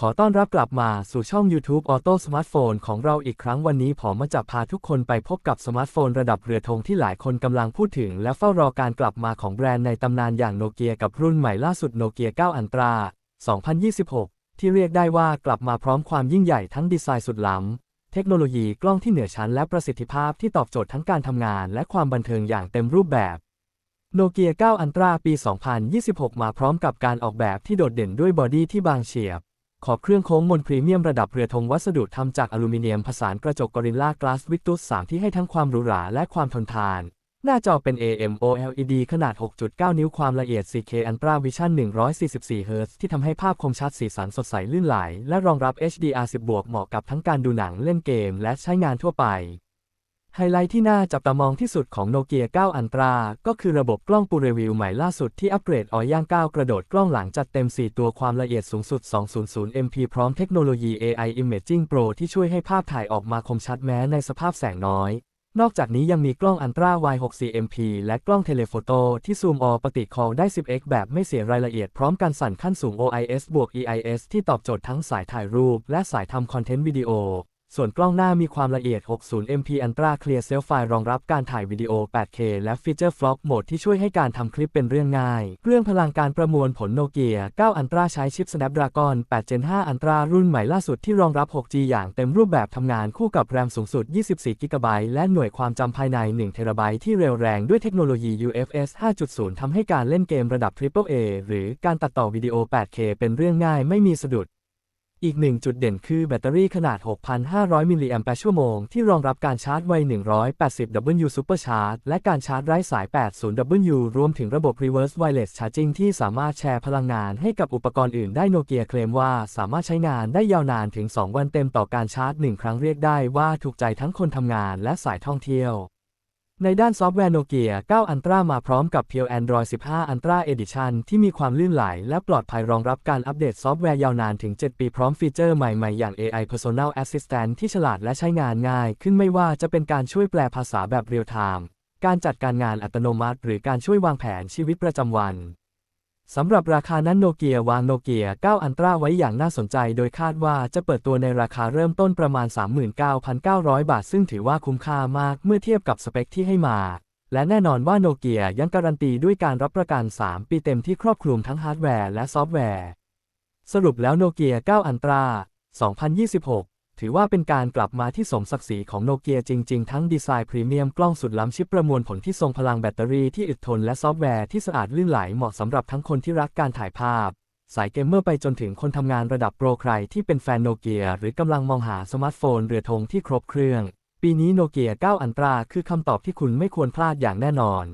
ขอต้อนรับกลับมาสู่ช่อง YouTube Auto Smartphone ของเราอีกครั้งวันนี้ผมมาจะพาทุกคนไปพบกับสมาร์ทโฟนระดับเรือธงที่หลายคนกำลังพูดถึง และเฝ้ารอการกลับมาของแบรนด์ในตำนานอย่างโนเกียกับรุ่นใหม่ล่าสุดโนเกีย9 Ultra 2026 ที่เรียกได้ว่ากลับมาพร้อมความยิ่งใหญ่ทั้งดีไซน์สุดล้ำ เทคโนโลยีกล้องที่เหนือชั้นและประสิทธิภาพที่ตอบโจทย์ทั้งการทำงาน และความบันเทิงอย่างเต็มรูปแบบโนเกีย9 Ultra ปี 2026 มาพร้อมกับการออกแบบที่โดดเด่นด้วยบอดี้ที่บางเฉียบ ขอบเครื่องโค้งมนพรีเมียมระดับเรือธงวัสดุทำจากอลูมิเนียมผสานกระจกกอริลลากลาสวิกตุส3ที่ให้ทั้งความหรูหราและความทนทาน หน้าจอเป็น AMOLED ขนาด 6.9 นิ้วความละเอียด 4K Ultra Vision 144 Hz ที่ทำให้ภาพคมชัดสีสันสดใสลื่นไหล และรองรับ HDR10 บวกเหมาะกับทั้งการดูหนังเล่นเกม และใช้งานทั่วไป ไฮไลท์ที่น่าจับตามองที่สุดของโนเกีย9 Ultra ก็คือระบบกล้องปูเรวิวใหม่ล่าสุดที่อัปเกรดออย่างก้าวกระโดดกล้องหลังจัดเต็ม 4 ตัวความละเอียดสูงสุด 200 MP พร้อมเทคโนโลยี AI Imaging Pro ที่ช่วยให้ภาพถ่ายออกมาคมชัดแม้ในสภาพแสงน้อย นอกจากนี้ยังมีกล้อง Ultra Wide 64 MP และกล้องเทเลโฟโต้ที่ซูมออปฏิคอลได้ 10x แบบไม่เสียรายละเอียดพร้อมการสั่นขั้นสูง OIS บวก EIS ที่ตอบโจทย์ทั้งสายถ่ายรูป และสายทำคอนเทนต์วิดีโอ ส่วนกล้องหน้ามีความละเอียด 60 MP Ultra Clear Selfie รองรับการถ่ายวิดีโอ 8K และฟีเจอร์ Vlog Mode ที่ช่วยให้การทำคลิปเป็นเรื่องง่าย เรื่องพลังการประมวลผลโนเกีย 9 Ultra ใช้ชิป Snapdragon 8 Gen 5 Ultra รุ่นใหม่ล่าสุดที่รองรับ 6G อย่างเต็มรูปแบบทำงานคู่กับแรมสูงสุด 24 GB และหน่วยความจำภายใน 1 TB ที่เร็วแรงด้วยเทคโนโลยี UFS 5.0 ทำให้การเล่นเกมระดับ AAA หรือการตัดต่อวิดีโอ 8K เป็นเรื่องง่ายไม่มีสะดุด อีกหนึ่งจุดเด่นคือแบตเตอรี่ขนาด 6,500 มิลลิแอมแปร์ชั่วโมงที่รองรับการชาร์จไว 180W Super Charge และการชาร์จไร้สาย 80W รวมถึงระบบ Reverse Wireless Charging ที่สามารถแชร์พลังงานให้กับอุปกรณ์อื่นได้โนเกียเคลมว่าสามารถใช้งานได้ยาวนานถึง 2 วันเต็มต่อการชาร์จ 1 ครั้งเรียกได้ว่าถูกใจทั้งคนทำงานและสายท่องเที่ยว ในด้านซอฟต์แวร์โนเกีย9 Ultra มาพร้อมกับเพียว Android 15 Ultra Edition ที่มีความลื่นไหลและปลอดภัยรองรับการอัปเดตซอฟต์แวร์ยาวนานถึง 7 ปีพร้อมฟีเจอร์ใหม่ๆ อย่าง AI Personal Assistant ที่ฉลาดและใช้งานง่าย ขึ้นไม่ว่าจะเป็นการช่วยแปลภาษาแบบเรียลไทม์การจัดการงานอัตโนมัติ หรือการช่วยวางแผนชีวิตประจำวัน สำหรับราคานั้นโนเกียวางโนเกีย9 Ultra ไว้อย่างน่าสนใจ โดยคาดว่าจะเปิดตัวในราคาเริ่มต้นประมาณ 39,900 บาท ซึ่งถือว่าคุ้มค่ามากเมื่อเทียบกับสเปคที่ให้มา และแน่นอนว่าโนเกียยังการันตีด้วยการรับประกัน 3 ปีเต็มที่ครอบคลุมทั้งฮาร์ดแวร์และซอฟต์แวร์ สรุปแล้วโนเกีย9 Ultra 2026 ถือว่าเป็นการกลับมาที่สมศักดิ์ศรีของโนเกียจริง ๆ ทั้งดีไซน์พรีเมียมกล้องสุดล้ำชิปประมวลผลที่ทรงพลังแบตเตอรี่ที่อึดทนและซอฟต์แวร์ที่สะอาดลื่นไหลเหมาะสำหรับทั้งคนที่รักการถ่ายภาพ สายเกมเมอร์ไปจนถึงคนทำงานระดับโปรใครที่เป็นแฟนโนเกียหรือกำลังมองหาสมาร์ทโฟนเรือธงที่ครบเครื่อง ปีนี้โนเกีย9 Ultra คือคำตอบที่คุณไม่ควรพลาดอย่างแน่นอน